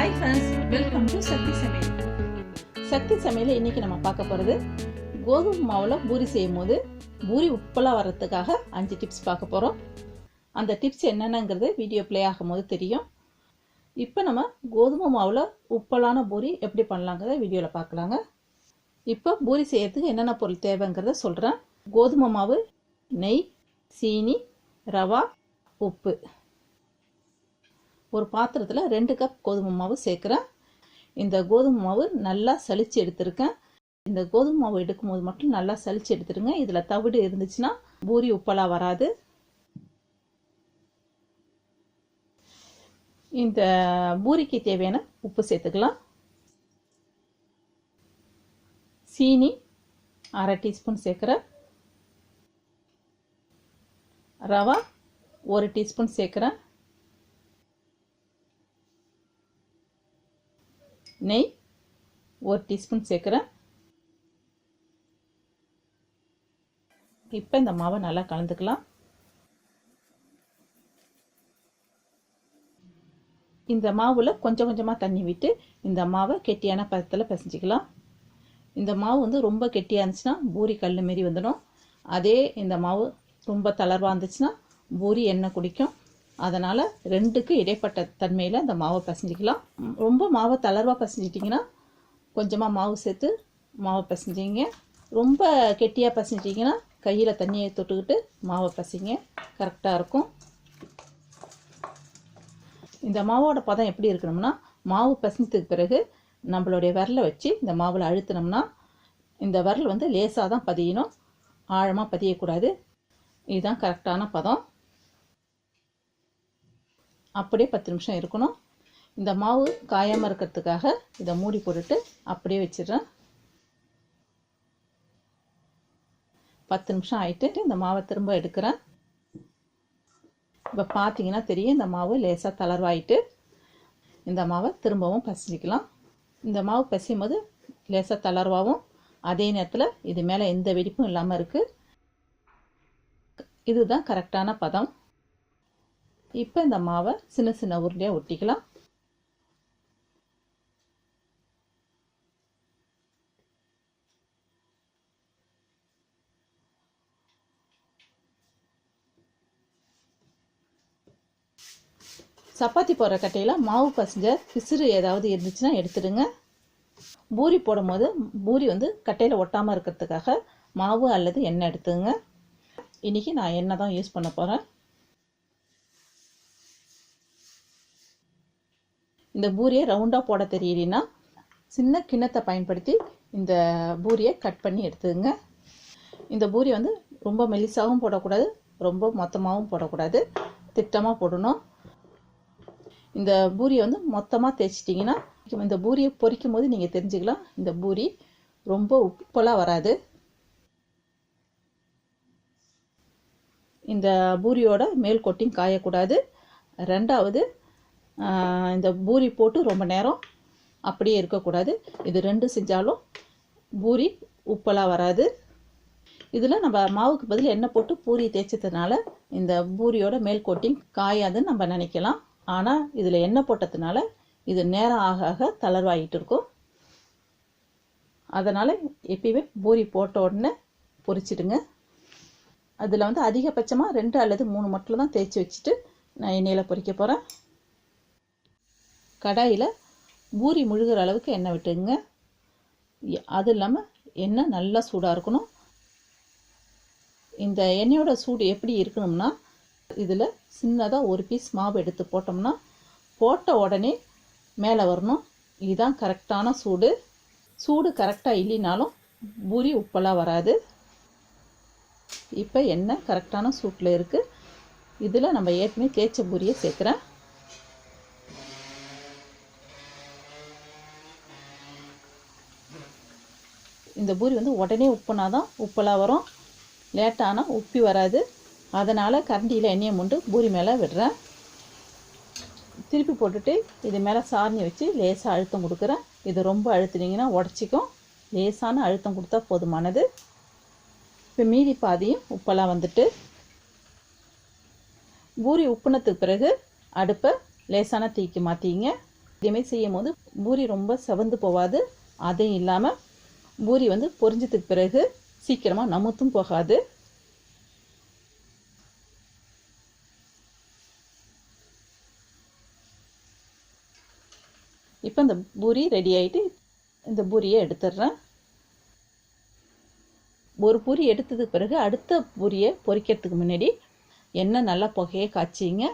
Hi friends welcome to Sakthi Samayal Sakthi Samayal இன்னைக்கு நம்ம பார்க்க போகிறது கோதுமை மாவில் பூரி செய்யும் போது பூரி உப்பெல்லாம் வர்றதுக்காக அஞ்சு டிப்ஸ் பார்க்க போகிறோம் அந்த டிப்ஸ் என்னென்னங்கிறது வீடியோ ப்ளே ஆகும்போது தெரியும். இப்போ நம்ம கோதுமை மாவில் உப்பலான பூரி எப்படி பண்ணலாங்கிறத வீடியோவில் பார்க்கலாங்க. இப்போ பூரி செய்யறதுக்கு என்னென்ன பொருள் தேவைங்கிறத சொல்கிறேன் கோதுமை மாவு நெய் சீனி ரவா உப்பு. ஒரு பாத்திரத்தில் ரெண்டு கப் கோதுமை மாவு சேர்க்குறேன். இந்த கோதுமை மாவு நல்லா சளிச்சு எடுத்திருக்கேன். இந்த கோதுமை மாவு எடுக்கும்போது மட்டும் நல்லா சலிச்சு எடுத்துருங்க. இதில் தவிடு இருந்துச்சுன்னா பூரி உப்பெல்லாம் வராது. இந்த பூரிக்கு தேவையான உப்பு சேர்த்துக்கலாம். சீனி அரை டீஸ்பூன் சேர்க்குறேன். ரவா ஒரு டீஸ்பூன் சேர்க்குறேன். நெய் ஒரு டீஸ்பூன் சேர்க்குறேன் இப்போ இந்த மாவை நல்லா கலந்துக்கலாம். இந்த மாவில் கொஞ்சம் கொஞ்சமாக தண்ணி விட்டு இந்த மாவை கெட்டியான பதத்தில் பிசைஞ்சிக்கலாம். இந்த மாவு வந்து ரொம்ப கெட்டியாக இருந்துச்சுன்னா பூரி கல் மாரி வந்துடும். அதே இந்த மாவு ரொம்ப தளர்வாக இருந்துச்சுன்னா பூரி எண்ணெய் குடிக்கும். அதனால் ரெண்டுக்கு இடைப்பட்ட தன்மையில் இந்த மாவை பசஞ்சிக்கலாம். ரொம்ப மாவை தளர்வாக பசஞ்சிட்டிங்கன்னா கொஞ்சமாக மாவு சேர்த்து மாவை பசஞ்சிங்க. ரொம்ப கெட்டியாக பசஞ்சிட்டிங்கன்னா கையில் தண்ணியை தொட்டுக்கிட்டு மாவை பசிங்க. கரெக்டாக இருக்கும். இந்த மாவோட பதம் எப்படி இருக்கணும்னா மாவு பசஞ்சதுக்கு பிறகு நம்மளுடைய விரலை வச்சு இந்த மாவில் அழுத்தினோம்னா இந்த விரல் வந்து லேசாக தான் பதியணும். ஆழமாக பதியக்கூடாது. இதுதான் கரெக்டான பதம். அப்படியே பத்து நிமிஷம் இருக்கணும். இந்த மாவு காயாமல் இருக்கிறதுக்காக இதை மூடி போட்டுட்டு அப்படியே வச்சிடுறேன். பத்து நிமிஷம் ஆகிட்டு இந்த மாவை திரும்ப எடுக்கிறேன். இப்போ பார்த்தீங்கன்னா தெரியும் இந்த மாவு லேசாக தளர்வாயிட்டு இந்த மாவை திரும்பவும் பசிக்கலாம் இந்த மாவு பசியும் போது லேசாக தளர்வாகவும் அதே நேரத்தில் இது மேலே எந்த வெடிப்பும் இல்லாமல் இருக்குது இதுதான் கரெக்டான பதம். இப்போ இந்த மாவை சின்ன சின்ன உருண்டையாக ஒட்டிக்கலாம். சப்பாத்தி போடுற கட்டையில் மாவு பசஞ்ச பிசுறு ஏதாவது இருந்துச்சுன்னா எடுத்துடுங்க. பூரி போடும்போது பூரி வந்து கட்டையில் ஒட்டாமல் இருக்கிறதுக்காக மாவு அல்லது எண்ணெய் எடுத்துங்க. இன்றைக்கி நான் எண்ணெய் தான் யூஸ் பண்ண போகிறேன் இந்த பூரியை ரவுண்டாக போட தெரியலனா சின்ன கிண்ணத்தை பயன்படுத்தி இந்த பூரியை கட் பண்ணி எடுத்துங்க இந்த பூரி வந்து ரொம்ப மெலிசாகவும் போடக்கூடாது ரொம்ப மொத்தமாகவும் போடக்கூடாது. திட்டமாக போடணும். இந்த பூரியை வந்து மொத்தமாக தேய்ச்சிட்டிங்கன்னா இந்த பூரியை பொரிக்கும் போது நீங்கள் தெரிஞ்சுக்கலாம் இந்த பூரி ரொம்ப உப்பெல்லாம் வராது. இந்த பூரியோட மேல் கொட்டிங் காயக்கூடாது. ரெண்டாவது இந்த பூரி போட்டு ரொம்ப நேரம் அப்படியே இருக்கக்கூடாது. இது ரெண்டு செஞ்சாலும் பூரி உப்பெல்லாம் வராது. இதில் நம்ம மாவுக்கு பதில் எண்ணெய் போட்டு பூரி தேய்ச்சதுனால இந்த பூரியோட மேல் கோட்டிங் காயாதுன்னு நம்ம நினைக்கலாம். ஆனால் இதில் எண்ணெய் போட்டதுனால இது நேரம் ஆக ஆக தளர்வாகிட்டு இருக்கும். அதனால் எப்பயுமே பூரி போட்ட உடனே பொரிச்சிடுங்க. அதில் வந்து அதிகபட்சமாக ரெண்டு அல்லது மூணு மட்டும் தான் தேய்ச்சி வச்சுட்டு நான் எண்ணெயில் பொரிக்க போகிறேன் கடாயில் பூரி முழுகிற அளவுக்கு எண்ணெய் விட்டுங்க. அது இல்லாமல் எண்ணெய் நல்லா சூடாக இருக்கணும். இந்த எண்ணெயோட சூடு எப்படி இருக்கணும்னா இதில் சின்னதாக ஒரு பீஸ் மாவு எடுத்து போட்டோம்னா போட்ட உடனே மேலே வரணும். இதுதான் கரெக்டான சூடு. சூடு கரெக்டாக இல்லைனாலும் பூரி உப்பெல்லாம் வராது. இப்போ எண்ணெய் கரெக்டான சூட்டில் இருக்குது இதில் நம்ம ஏற்கனவே தேய்ச்ச பூரியை சேர்க்குறேன். இந்த பூரி வந்து உடனே உப்புனா தான் உப்பெல்லாம் வரும். லேட்டானால் உப்பி வராது. அதனால் கரண்டியில் எண்ணெயை முண்டு பூரி மேலே விடுறேன். திருப்பி போட்டுட்டு இது மேலே சாரணி வச்சு லேசாக அழுத்தம் கொடுக்குறேன். இது ரொம்ப அழுத்துனீங்கன்னா உடச்சிக்கும். லேசான அழுத்தம் கொடுத்தா போதுமானது. இப்போ மீதி பாதியும் உப்பெல்லாம் வந்துட்டு பூரி உப்புனத்துக்கு பிறகு அடுப்பை லேசான தீக்கு மாற்றிங்க இதேமாரி செய்யும் போது பூரி ரொம்ப செவந்து போகாது அதையும் இல்லாமல் பூரி வந்து பொரிஞ்சதுக்கு பிறகு சீக்கிரமாக நமுத்தும் போகாது. இப்போ இந்த பூரி ரெடி ஆகிட்டு இந்த பூரியை எடுத்துடுறேன். ஒரு பூரி எடுத்ததுக்கு பிறகு அடுத்த பூரியை பொரிக்கிறதுக்கு முன்னாடி எண்ணெய் நல்லா புகையை காய்ச்சிங்க.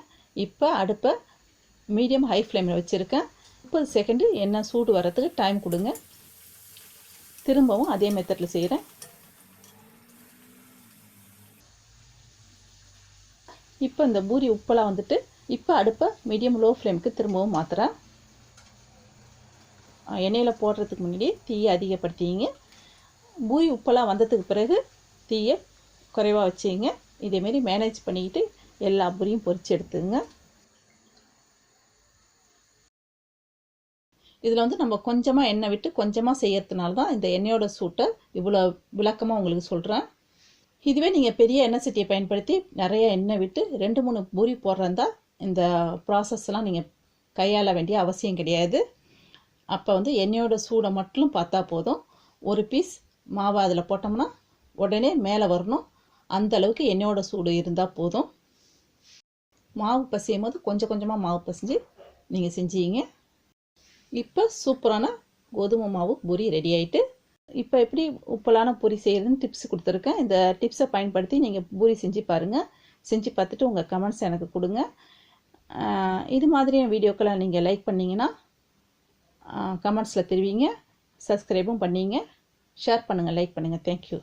இப்போ அடுப்பை மீடியம் ஹை ஃப்ளேமில் வச்சுருக்கேன். முப்பது செகண்டு எண்ணெய் சூடு வரத்துக்கு டைம் கொடுங்க. திரும்பவும் அதே மெத்தடில் செய்கிறேன் இப்போ இந்த பூரி உப்பெல்லாம் வந்துட்டு இப்போ அடுப்பை மீடியம் லோ ஃப்ளேமுக்கு திரும்பவும் மாற்றுறேன் எண்ணெயில் போடுறதுக்கு முன்னாடி தீயை அதிகப்படுத்திங்க. பூரி உப்பெல்லாம் வந்ததுக்கு பிறகு தீயை குறைவாக வச்சிங்க. இதேமாரி மேனேஜ் பண்ணிக்கிட்டு எல்லா பூரியும் பொறிச்சு எடுத்துங்க. இதில் வந்து நம்ம கொஞ்சமாக எண்ணெய் விட்டு கொஞ்சமாக செய்யறதுனால தான் இந்த எண்ணெயோட சூட்டை இவ்வளோ விளக்கமாக உங்களுக்கு சொல்கிறேன் இதுவே நீங்கள் பெரிய எண்ணெய் சட்டியை பயன்படுத்தி நிறைய எண்ணெய் விட்டு ரெண்டு மூணு பூரி போடுறதா இந்த ப்ராசஸ்லாம் நீங்கள் கையாள வேண்டிய அவசியம் கிடையாது. அப்போ வந்து எண்ணெயோட சூடை மட்டும் பார்த்தா போதும். ஒரு பீஸ் மாவு அதில் போட்டோம்னா உடனே மேலே வரணும். அந்த அளவுக்கு எண்ணெயோட சூடு இருந்தால் போதும். மாவு பசையும் போது கொஞ்சம் கொஞ்சமாக மாவு பசைஞ்சு நீங்கள் செஞ்சீங்க. இப்போ சூப்பரான கோதுமை மாவு பூரி ரெடி ஆகிட்டு இப்போ எப்படி உப்பலான பூரி செய்கிறதுன்னு டிப்ஸ் கொடுத்துருக்கேன். இந்த டிப்ஸை பயன்படுத்தி நீங்கள் பூரி செஞ்சு பாருங்கள் செஞ்சு பார்த்துட்டு உங்கள் கமெண்ட்ஸ் எனக்கு கொடுங்க. இது மாதிரியான வீடியோக்களை நீங்கள் லைக் பண்ணிங்கன்னா கமெண்ட்ஸில் தெரிவிங்க. சப்ஸ்கிரைபும் பண்ணிங்க. ஷேர் பண்ணுங்கள் லைக் பண்ணுங்கள் தேங்க்யூ